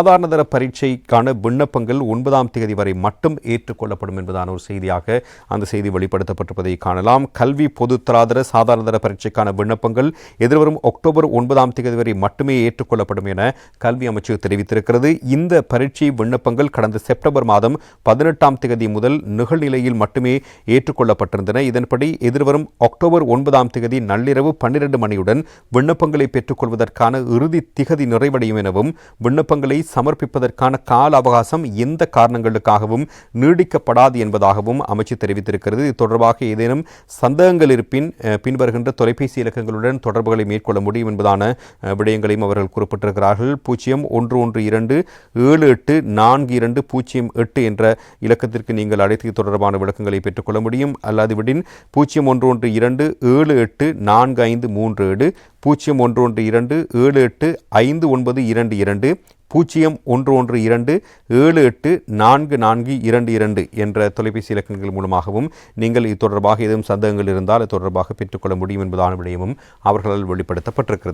சாதாரணதர பரீட்சைக்கான விண்ணப்பங்கள் ஒன்பதாம் தேதி வரை மட்டும் ஏற்றுக்கொள்ளப்படும் என்பதான ஒரு செய்தியாக அந்த செய்தி வெளிப்படுத்தப்பட்டிருப்பதை காணலாம். கல்வி பொதுத்தராதர சாதாரணதர பரீட்சைக்கான விண்ணப்பங்கள் எதிர்வரும் அக்டோபர் ஒன்பதாம் தேதி வரை மட்டுமே ஏற்றுக்கொள்ளப்படும் என கல்வி அமைச்சு தெரிவித்திருக்கிறது. இந்த பரீட்சை விண்ணப்பங்கள் கடந்த செப்டம்பர் மாதம் பதினெட்டாம் தேதி முதல் நிகழ்நிலையில் மட்டுமே ஏற்றுக்கொள்ளப்பட்டிருந்தன. இதன்படி எதிர்வரும் அக்டோபர் ஒன்பதாம் தேதி நள்ளிரவு பன்னிரண்டு மணியுடன் விண்ணப்பங்களை பெற்றுக்கொள்வதற்கான இறுதி திகதி நிறைவடையும் எனவும் விண்ணப்பங்களை சமர்ப்பிப்பதற்கான கால அவகாசம் எந்த காரணங்களுக்காகவும் நீடிக்கப்படாது என்பதாகவும் அமைச்சு தெரிவித்திருக்கிறது. இது தொடர்பாக ஏதேனும் சந்தேகங்கள் இருப்பின் பின்வருகின்ற தொலைபேசி இலக்கங்களுடன் தொடர்புகளை மேற்கொள்ள முடியும் என்பதான விடயங்களையும் அவர்கள் குறிப்பிட்டிருக்கிறார்கள். பூஜ்ஜியம் ஒன்று ஒன்று இரண்டு ஏழு எட்டு நான்கு இரண்டு பூஜ்ஜியம் எட்டு என்ற இலக்கத்திற்கு நீங்கள் அழைத்து தொடர்பான விளக்கங்களை பெற்றுக்கொள்ள முடியும். அல்லாதுவிடின் பூஜ்ஜியம் ஒன்று ஒன்று இரண்டு ஏழு எட்டு நான்கு ஐந்து மூன்று ஏழு பூஜ்ஜியம் ஒன்று ஒன்று இரண்டு ஏழு எட்டு ஐந்து ஒன்பது இரண்டு இரண்டு பூஜ்ஜியம் ஒன்று ஒன்று இரண்டு ஏழு எட்டு நான்கு நான்கு இரண்டு இரண்டு என்ற தொலைபேசி இலக்கங்கள் மூலமாகவும் நீங்கள் இது தொடர்பாக ஏதும் சந்தேகங்கள் இருந்தால் அது தொடர்பாக பெற்றுக்கொள்ள முடியும் என்பதான விடயமும் அவர்களால் வெளிப்படுத்தப்பட்டிருக்கிறது.